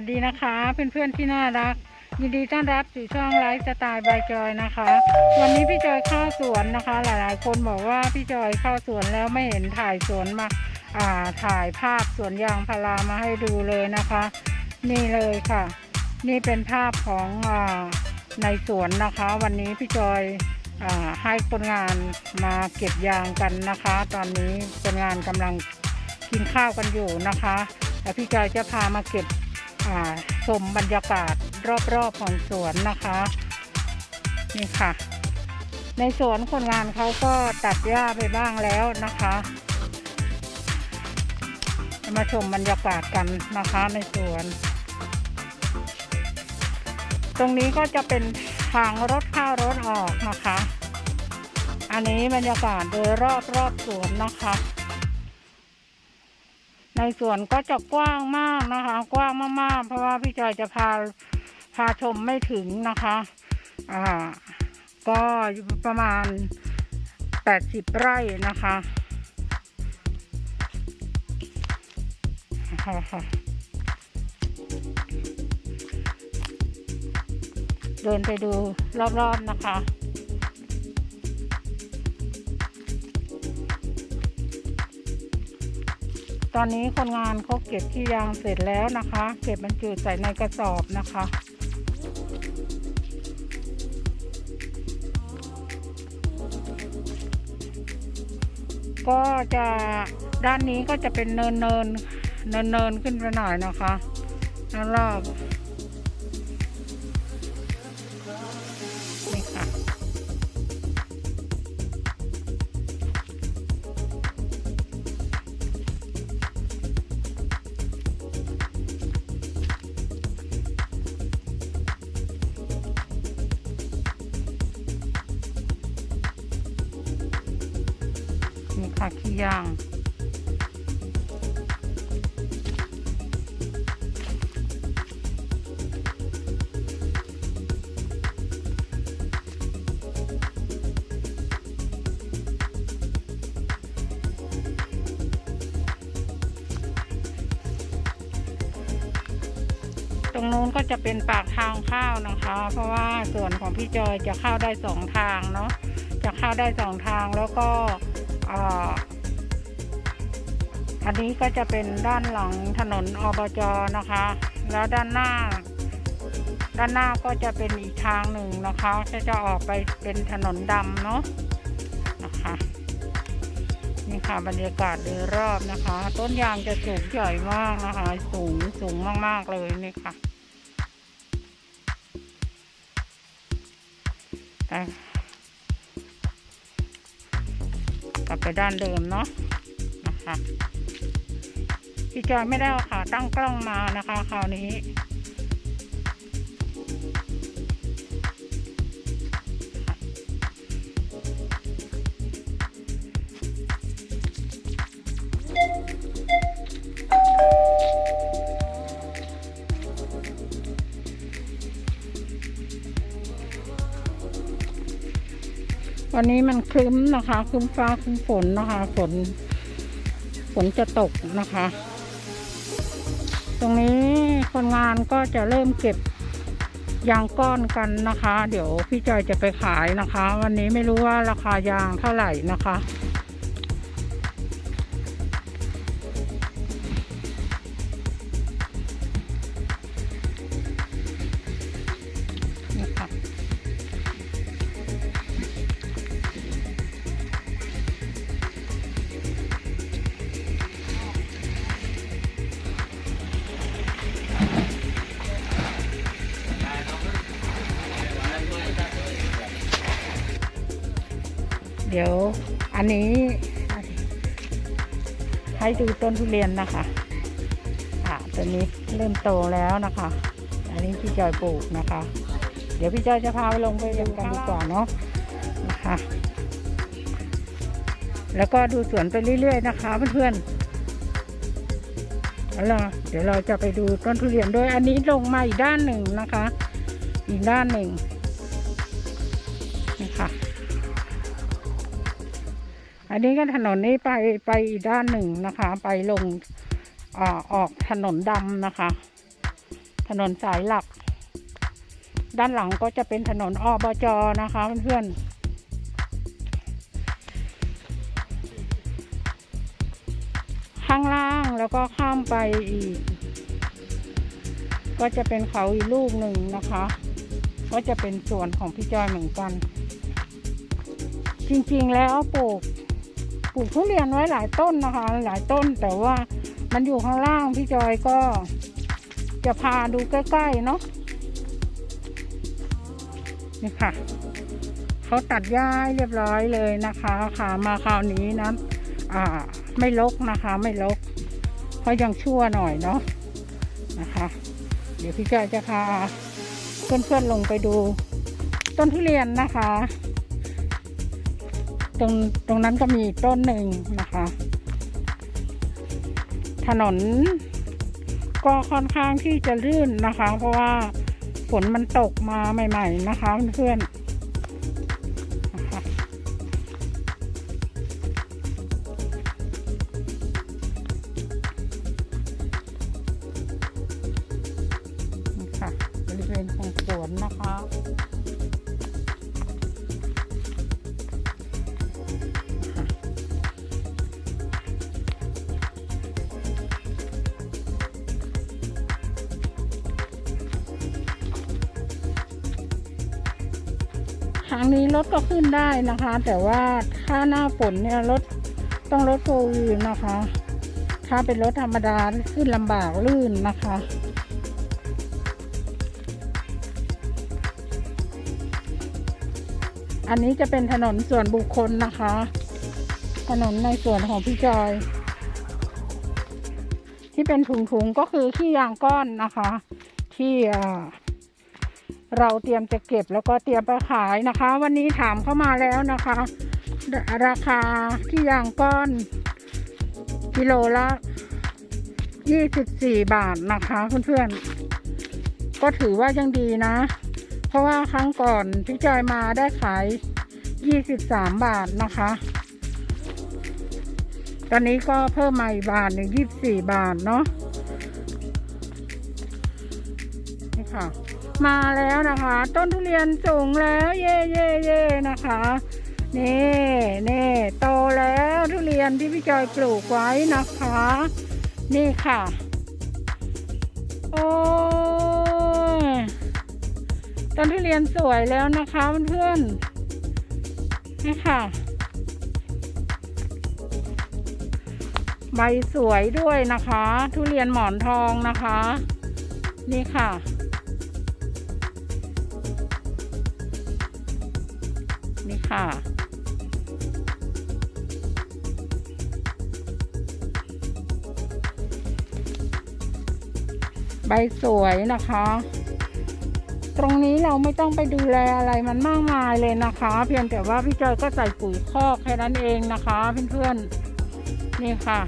สดีนะคะ เพื่อนๆที่น่ารัก ยินดีต้อนรับสู่ช่องไลฟ์สไตล์บายจอยนะคะ วันนี้พี่จอยเข้าสวนนะคะ หลายๆ คนบอกว่าพี่จอยเข้าสวนแล้วไม่เห็นถ่ายสวนมาอ่าถ่ายภาพสวนยางพารามาให้ดูเลยนะคะ นี่เลยค่ะ นี่เป็นภาพของอาในสวนนะคะ วันนี้พี่จอยอาให้คนงานมาเก็บยางกันนะคะ ตอนนี้คนงานกำลังกินข้าวกันอยู่นะคะแล้วพี่จอยจะพามาเก็บ ชมบรรยากาศรอบๆของสวนนะคะ นี่ค่ะ ในสวนคนงานเขาก็ตัดหญ้าไปบ้างแล้วนะคะมาชมบรรยากาศกันนะคะในสวน ตรงนี้ก็จะเป็นทางรถเข้ารถออกนะคะ อันนี้บรรยากาศโดยรอบรอบสวนนะคะ ในสวนก็จะกว้างมากนะคะ กว้างมากๆ เพราะว่าพี่จอยจะพาพาชมไม่ถึงนะคะอ่าก็อยู่ประมาณแปดสิบไร่นะคะเดินไปดูรอบๆนะคะ ตอนนี้คนงานเขาเก็บที่ยางเสร็จแล้วนะคะ เก็บบรรจุใส่ในกระสอบนะคะก็จะด้านนี้ก็จะเป็นเนินเนินเนินเนินๆขึ้นไปหน่อยนะคะ แล้วรอบ ย่างตรงนู้นก็จะเป็นปากทางเข้าวนะคะ เพราะว่าส่วนของพี่จอยจะเข้าได้สองทางเนาะจะเข้าได้สองทางแล้วก็ อันนี้ก็จะเป็นด้านหลังถนนอบจนะคะ แล้วด้านหน้า ด้านหน้าก็จะเป็นอีกทางหนึ่งนะคะจะจะออกไปเป็นถนนดำเนาะนะคะนี่ค่ะบรรยากาศโดยรอบนะคะ ต้นยางจะสูงใหญ่มากนะคะ สูงสูงมากๆเลยนี่ค่ะกลับไปด้านเดิมเนาะนะคะ พี่จอยไม่ได้เอาขาตั้งกล้องมานะคะ คราวนี้ วันนี้มันครึ้มนะคะครึ้มฟ้าครึ้มฝนนะคะ ฝน ฝนจะตกนะคะ ตรงนี้คนงานก็จะเริ่มเก็บยางก้อนกันนะคะ เดี๋ยวพี่จอยจะไปขายนะคะ วันนี้ไม่รู้ว่าราคายางเท่าไหร่นะคะ เดี๋ยวอันนี้ให้ดูต้นทุเรียนนะคะอ่าตัวนี้เริ่มโตแล้วนะคะ อันนี้พี่จอยปลูกนะคะ เดี๋ยวพี่จอยจะพาไปลงไปดูกันดีกว่าเนาะนะคะ แล้วก็ดูสวนไปเรื่อยๆนะคะเพื่อนๆแล้วเราเดี๋ยวเราจะไปดูต้นทุเรียนด้วย อันนี้ลงมาอีกด้านหนึ่งนะคะ อีกด้านหนึ่ง อันนี้ก็ถนนนี้ไปไปอีกด้านหนึ่งนะคะ ไปลงอ่าออกถนนดำนะคะ ถนนสายหลัก ด้านหลังก็จะเป็นถนนอบจนะคะเพื่อนๆข้างล่างแล้วก็ข้ามไปอีก ก็จะเป็นเขาอีกลูกหนึ่งนะคะ ก็จะเป็นสวนของพี่จอยเหมือนกัน จริงๆแล้วปลูก ปลูกทุเรียนไว้หลายต้นนะคะ หลายต้นแต่ว่ามันอยู่ข้างล่างพี่จอยก็จะพาดูใกล้ๆเนาะนี่ค่ะเขาตัดหญ้าเรียบร้อยเลยนะคะค่ะมาคราวนี้นะอ่า ไม่ลกนะคะ ไม่ลกเขายังชั่วหน่อยเนาะนะคะ เดี๋ยวพี่จอยจะพาเพื่อนๆลงไปดูต้นทุเรียนนะคะ ตรงตรงนั้นก็มีต้นหนึ่งนะคะ ถนนก็ค่อนข้างที่จะลื่นนะคะ เพราะว่าฝนมันตกมาใหม่ ๆ นะคะเพื่อนๆนะคะนี่ค่ะบริเวณของสวนนะคะ นี้รถก็ขึ้นได้นะคะ แต่ว่าถ้าหน้าฝนเนี่ยรถต้องรถโฟล์วีนะคะ ถ้าเป็นรถธรรมดาขึ้นลำบากลื่นนะคะอันนี้จะเป็นถนนส่วนบุคคลนะคะ ถนนในส่วนของพี่จอย ที่เป็นถุงๆก็คือขี้ยางก้อนนะคะ ที่อ่า เราเตรียมจะเก็บแล้วก็เตรียมไปขายนะคะ วันนี้ถามเข้ามาแล้วนะคะ ราคาที่ยางก้อนกิโลละ 24 บาทนะคะ เพื่อนๆ ก็ถือว่ายังดีนะ เพราะว่าครั้งก่อนพี่จอยมาได้ขาย 23 บาทนะคะ ตอนนี้ก็เพิ่มมาอีกบาทหนึ่ง24 บาทเนาะนี่ค่ะ มาแล้วนะคะ ต้นทุเรียนสูงแล้วเย่เย่เย่นะคะนี่นี่โตแล้วทุเรียนที่พี่จอยปลูกไว้นะคะ นี่ค่ะ โอ้ยต้นทุเรียนสวยแล้วนะคะเพื่อนๆนี่ค่ะ ใบสวยด้วยนะคะ ทุเรียนหมอนทองนะคะ นี่ค่ะ ค่ะ ใบสวยนะคะ ตรงนี้เราไม่ต้องไปดูแลอะไรมันมากมายเลยนะคะ เพียงแต่ว่าพี่เจอก็ใส่ปุ๋ยคอกแค่นั้นเองนะคะเพื่อนๆนี่ค่ะ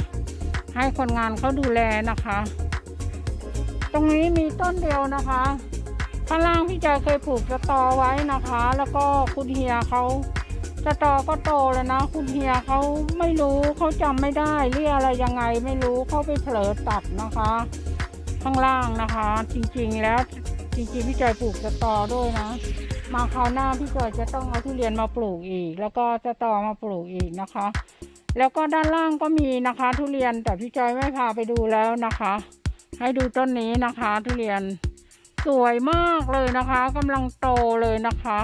ให้คนงานเขาดูแลนะคะ ตรงนี้มีต้นเดียวนะคะ ข้างล่างพี่จอยเคยปลูกสตอไว้นะคะ แล้วก็คุณเฮียเขาสตอก็โตแล้วนะ คุณเฮียเขาไม่รู้เขาจำไม่ได้เรียกอะไรยังไงไม่รู้เขาไปเผลอตัดนะคะ ข้างล่างนะคะ จริงๆแล้วจริงๆพี่จอยปลูกสตอด้วยนะ มาคราวหน้าพี่จอยจะต้องเอาทุเรียนมาปลูกอีก แล้วก็สตอมาปลูกอีกนะคะ แล้วก็ด้านล่างก็มีนะคะ ทุเรียนแต่พี่จอยไม่พาไปดูแล้วนะคะ ให้ดูต้นนี้นะคะ ทุเรียน สวยมากเลยนะคะกำลังโตเลยนะคะ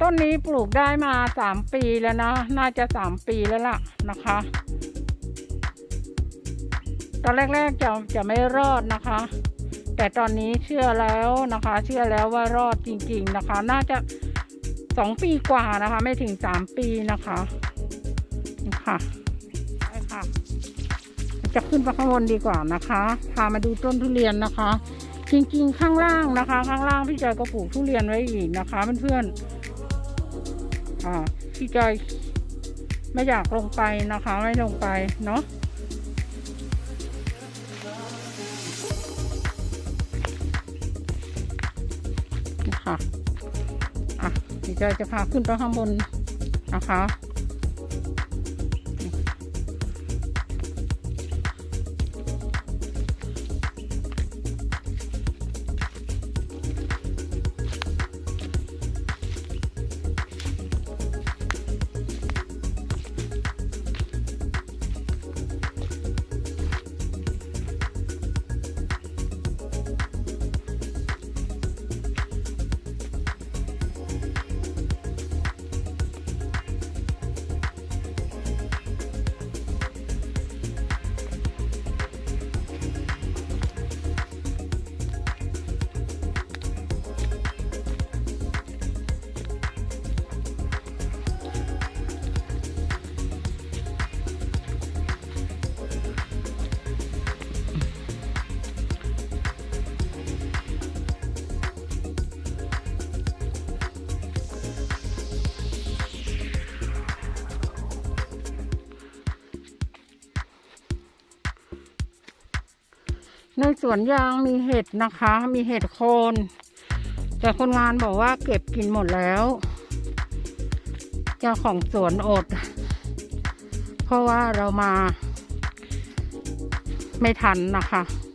ต้นนี้ปลูกได้มาสามปีแล้วนะ น่าจะสามปีแล้วล่ะนะคะ ตอนแรกๆจะจะไม่รอดนะคะ แต่ตอนนี้เชื่อแล้วนะคะ เชื่อแล้วว่ารอดจริง ๆนะคะ น่าจะสองปีกว่านะคะ ไม่ถึงสามปีนะคะค่ะ จะขึ้นไปข้างบนดีกว่านะคะ พามาดูต้นทุเรียนนะคะ จริงๆ ข้างล่างนะคะ ข้างล่างพี่จอยก็ปลูกทุเรียนไว้อีกนะคะเพื่อนๆอ่าพี่จอยไม่อยากลงไปนะคะ ไม่ลงไปเนาะค่ะ อะพี่จอยจะพาขึ้นไปข้างบนนะคะ ในสวนยางมีเห็ดนะคะ มีเห็ดโคน แต่คนงานบอกว่าเก็บกินหมดแล้วเจ้าของสวนอด เพราะว่าเรามาไม่ทันนะคะนี่ค่ะ